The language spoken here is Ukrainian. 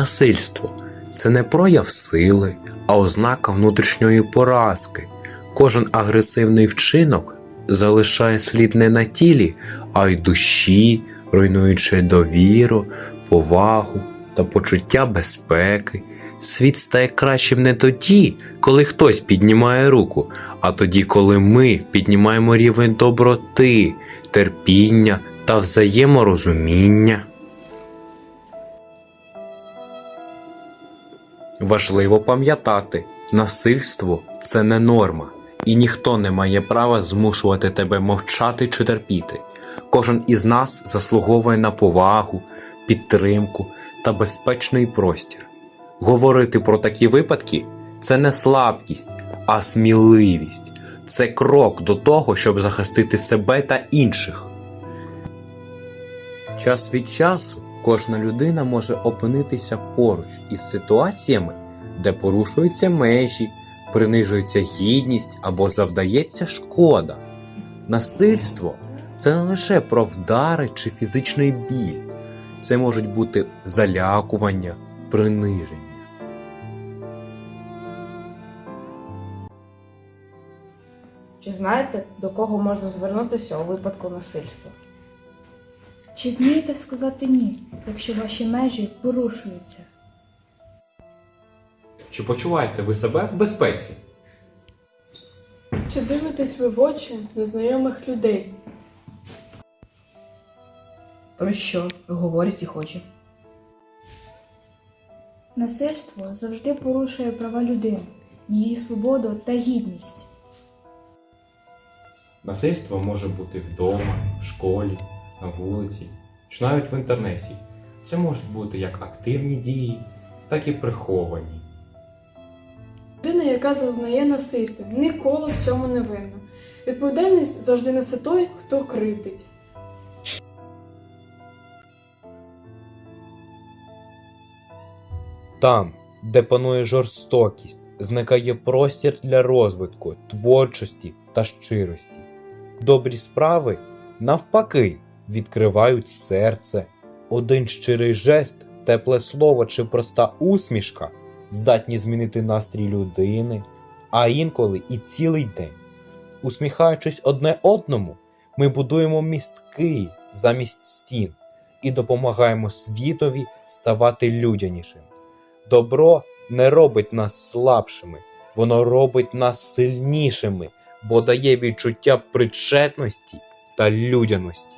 Насильство це не прояв сили, а ознака внутрішньої поразки. Кожен агресивний вчинок залишає слід не на тілі, а й душі, руйнуючи довіру, повагу та почуття безпеки. Світ стає кращим не тоді, коли хтось піднімає руку, а тоді, коли ми піднімаємо рівень доброти, терпіння та взаєморозуміння. Важливо пам'ятати, насильство це не норма, і ніхто не має права змушувати тебе мовчати чи терпіти. Кожен із нас заслуговує на повагу, підтримку та безпечний простір. Говорити про такі випадки це не слабкість, а сміливість. Це крок до того, щоб захистити себе та інших. Час від часу кожна людина може опинитися поруч із ситуаціями, де порушуються межі, принижується гідність або завдається шкода. Насильство це не лише про вдари чи фізичний біль, це можуть бути залякування, приниження. Чи знаєте, до кого можна звернутися у випадку насильства? Чи вмієте сказати ні, якщо ваші межі порушуються? Чи почуваєте ви себе в безпеці? Чи дивитесь ви в очі незнайомих людей? Про що говорять і хоче? Насильство завжди порушує права людини, її свободу та гідність. Насильство може бути вдома, в школі, на вулиці, чи навіть в інтернеті. Це можуть бути як активні дії, так і приховані. Людина, яка зазнає насильства, ніколи в цьому не винна. Відповідальність завжди несе той, хто кривдить. Там, де панує жорстокість, зникає простір для розвитку, творчості та щирості. Добрі справи, навпаки, відкривають серце. Один щирий жест, тепле слово чи проста усмішка здатні змінити настрій людини, а інколи і цілий день. Усміхаючись одне одному, ми будуємо містки замість стін і допомагаємо світові ставати людянішим. Добро не робить нас слабшими, воно робить нас сильнішими, бо дає відчуття причетності та людяності.